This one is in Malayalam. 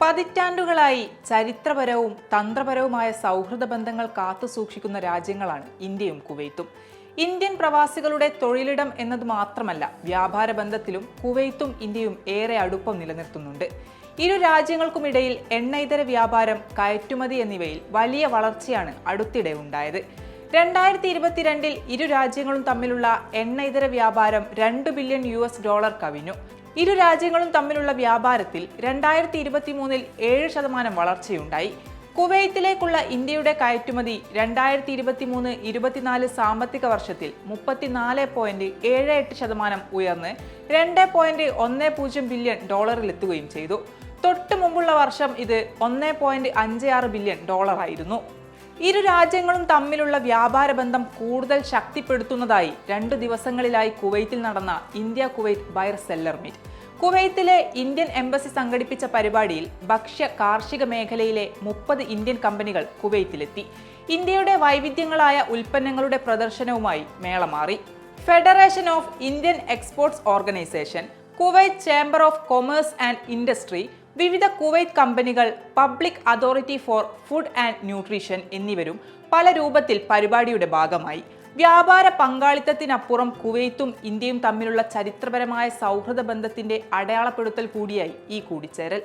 പതിറ്റാണ്ടുകളായി ചരിത്രപരവും തന്ത്രപരവുമായ സൗഹൃദ ബന്ധങ്ങൾ കാത്തുസൂക്ഷിക്കുന്ന രാജ്യങ്ങളാണ് ഇന്ത്യയും കുവൈത്തും. ഇന്ത്യൻ പ്രവാസികളുടെ തൊഴിലിടം എന്നത് മാത്രമല്ല വ്യാപാര ബന്ധത്തിലും കുവൈത്തും ഇന്ത്യയും ഏറെ അടുപ്പം നിലനിർത്തുന്നുണ്ട്. ഇരു രാജ്യങ്ങൾക്കുമിടയിൽ എണ്ണ ഇതര വ്യാപാരം കയറ്റുമതി എന്നിവയിൽ വലിയ വളർച്ചയാണ് അടുത്തിടെ ഉണ്ടായത്. രണ്ടായിരത്തി ഇരുപത്തിരണ്ടിൽ ഇരു രാജ്യങ്ങളും തമ്മിലുള്ള എണ്ണ ഇതര വ്യാപാരം രണ്ട് ബില്യൺ യു എസ് ഡോളർ കവിഞ്ഞു. ഇരു രാജ്യങ്ങളും തമ്മിലുള്ള വ്യാപാരത്തിൽ രണ്ടായിരത്തി ഇരുപത്തി മൂന്നിൽ ഏഴ് ശതമാനം വളർച്ചയുണ്ടായി. കുവൈത്തിലേക്കുള്ള ഇന്ത്യയുടെ കയറ്റുമതി രണ്ടായിരത്തി ഇരുപത്തി മൂന്ന് ഇരുപത്തിനാല് സാമ്പത്തിക വർഷത്തിൽ മുപ്പത്തിനാല് പോയിന്റ് ഏഴ് എട്ട് ശതമാനം ഉയർന്ന് രണ്ട് പോയിന്റ് ഒന്ന് പൂജ്യം ബില്യൺ ഡോളറിലെത്തുകയും ചെയ്തു. തൊട്ട് മുമ്പുള്ള വർഷം ഇത് ഒന്ന് പോയിന്റ് അഞ്ച് ആറ് ബില്യൺ ഡോളറായിരുന്നു. ഇരു രാജ്യങ്ങളും തമ്മിലുള്ള വ്യാപാര ബന്ധം കൂടുതൽ ശക്തിപ്പെടുത്തുന്നതായി രണ്ടു ദിവസങ്ങളിലായി കുവൈത്തിൽ നടന്ന India Kuwait buyer seller meet. കുവൈത്തിലെ Indian embassy സംഘടിപ്പിച്ച പരിപാടിയിൽ ഭക്ഷ്യ കാർഷിക മേഖലയിലെ മുപ്പത് ഇന്ത്യൻ കമ്പനികൾ കുവൈത്തിലെത്തി. ഇന്ത്യയുടെ വൈവിധ്യങ്ങളായ ഉൽപ്പന്നങ്ങളുടെ പ്രദർശനവുമായി മേള മാറി. Federation of Indian exports organisation Kuwait chamber of commerce and industry വിവിധ കുവൈത്ത് കമ്പനികൾ public authority for food and nutrition എന്നിവരും പല രൂപത്തിൽ പരിപാടിയുടെ ഭാഗമായി. വ്യാപാര പങ്കാളിത്തത്തിനപ്പുറം കുവൈത്തും ഇന്ത്യയും തമ്മിലുള്ള ചരിത്രപരമായ സൗഹൃദ ബന്ധത്തിന്റെ അടയാളപ്പെടുത്തൽ കൂടിയായി ഈ കൂടിച്ചേരൽ.